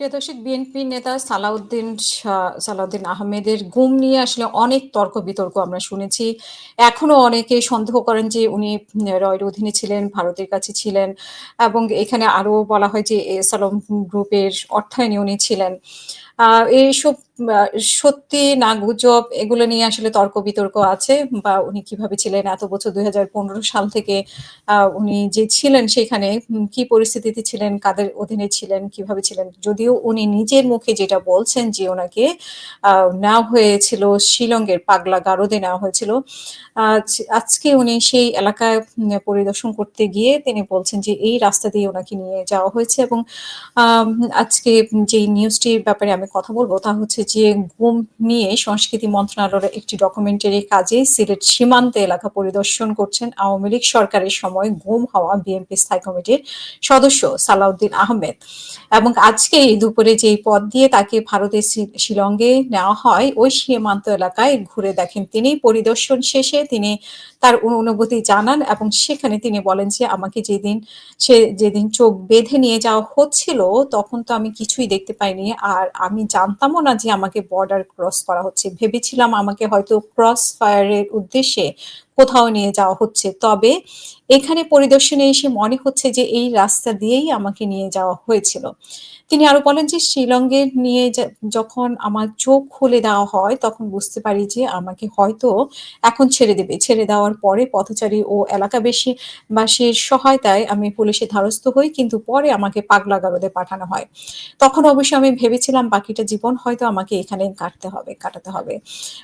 প্রিয় দর্শক বিএনপি নেতা সালাউদ্দিন সালাউদ্দিন আহমেদের গুম নিয়ে আসলে অনেক তর্ক-বিতর্ক আমরা শুনেছি। এখনও অনেকে সন্দেহ করেন যে উনি রয়ের অধীনে ছিলেন, ভারতের কাছে ছিলেন এবং এখানে আরও বলা হয় যে এসালম গ্রুপের অর্থায়নে উনি ছিলেন। এইসব সত্যি না গুজব এগুলো নিয়ে আসলে তর্ক-বিতর্ক আছে বা উনি কীভাবে ছিলেন এত বছর ২০১৫ সাল থেকে উনি যে ছিলেন সেখানে কি পরিস্থিতিতে ছিলেন, কাদের অধীনে ছিলেন, কীভাবে ছিলেন। যদিও উনি নিজের মুখে যেটা বলছেন যে ওনাকে নেওয়া হয়েছিল শিলংয়ের পাগলা গারদে নেওয়া হয়েছিল। আজকে উনি সেই এলাকায় পরিদর্শন করতে গিয়ে তিনি বলছেন যে এই রাস্তা দিয়ে ওনাকে নিয়ে যাওয়া হয়েছে এবং আজকে যেই নিউজটির ব্যাপারে আমি কথা বলব তা হচ্ছে যে গুম নিয়ে সংস্কৃতি মন্ত্রণালয়ের একটি ডকুমেন্টারি কাজে সিলেট সীমান্ত এলাকা পরিদর্শন করছেন আওয়ামী লীগ সরকারের সময় গুম হওয়া বিএনপি স্থায়ী কমিটির সদস্য সালাউদ্দিন আহমেদ। এবং আজকে দুপুরে যেই পথ দিয়ে তাকে ভারতের শিলংয়ে নেওয়া হয়, ওই সীমান্ত এলাকায় ঘুরে দেখেন তিনি। পরিদর্শন শেষে তিনি তার অনুভূতি জানান এবং সেখানে তিনি বলেন যে, "আমাকে যেদিন সে যেদিন চোখ বেঁধে নিয়ে যাওয়া হচ্ছিল, তখন তো আমি কিছুই দেখতে পাইনি। আর আমি জানতামও না যে আমাকে বর্ডার ক্রস করা হচ্ছে। ভেবেছিলাম আমাকে হয়তো ক্রস ফায়ারের উদ্দেশ্যে কোথাও নিয়ে যাওয়া হচ্ছে। তবে এখানে পরিদর্শনে এসে মনে হচ্ছে যে এই রাস্তা দিয়েই আমাকে নিয়ে যাওয়া হয়েছিল।" তিনি আরও বলেন যে, "শিলংয়ে নিয়ে যখন আমার চোখ খুলে দেওয়া হয়, তখন বুঝতে পারি যে আমাকে হয়তো এখন ছেড়ে দেবে। ছেড়ে দেওয়ার পরে পথচারী ও এলাকাবেশী বাসীর সহায়তায় আমি পুলিশের ধারস্থ হই। কিন্তু পরে আমাকে পাগলা গারদে পাঠানো হয়। তখন অবশ্য আমি ভেবেছিলাম বাকিটা জীবন হয়তো আমাকে এখানে কাটতে হবে কাটাতে হবে।"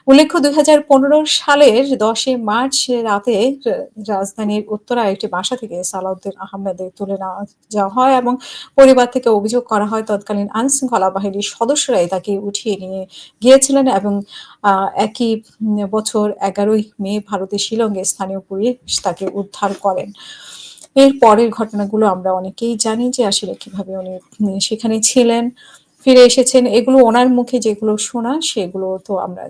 উল্লেখ্য ২০১৫ সালের ১০ ই মার্চ রাতে রাজধানীর উত্তরায় একটি বাসা থেকে সালাউদ্দিন আহমেদের তুলে নেওয়া যাওয়া হয় এবং পরিবার থেকে অভিযোগ করা হয় তৎকালীন আইনশৃঙ্খলা বাহিনীর সদস্যরাই তাকে উঠিয়ে নিয়ে গিয়েছিলেন এবং একই বছর এগারোই মে ভারতের শিলংয়ে স্থানীয় পুলিশ তাকে উদ্ধার করেন। এর পরের ঘটনাগুলো আমরা অনেকেই জানি যে আসলে কীভাবে উনি সেখানে ছিলেন, ফিরে এসেছেন। এগুলো ওনার মুখে যেগুলো শোনা, সেগুলো তো আমরা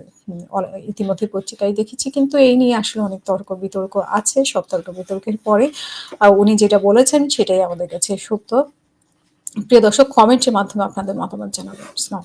ইতিমধ্যে পত্রিকায় দেখেছি। কিন্তু এই নিয়ে আসলে অনেক তর্ক-বিতর্ক আছে। সব তর্ক-বিতর্কের পরে আ উনি যেটা বলেছেন সেটাই আমাদের কাছে সত্য। প্রিয় দর্শক কমেন্টের মাধ্যমে আপনাদের মতামত জানাবেন।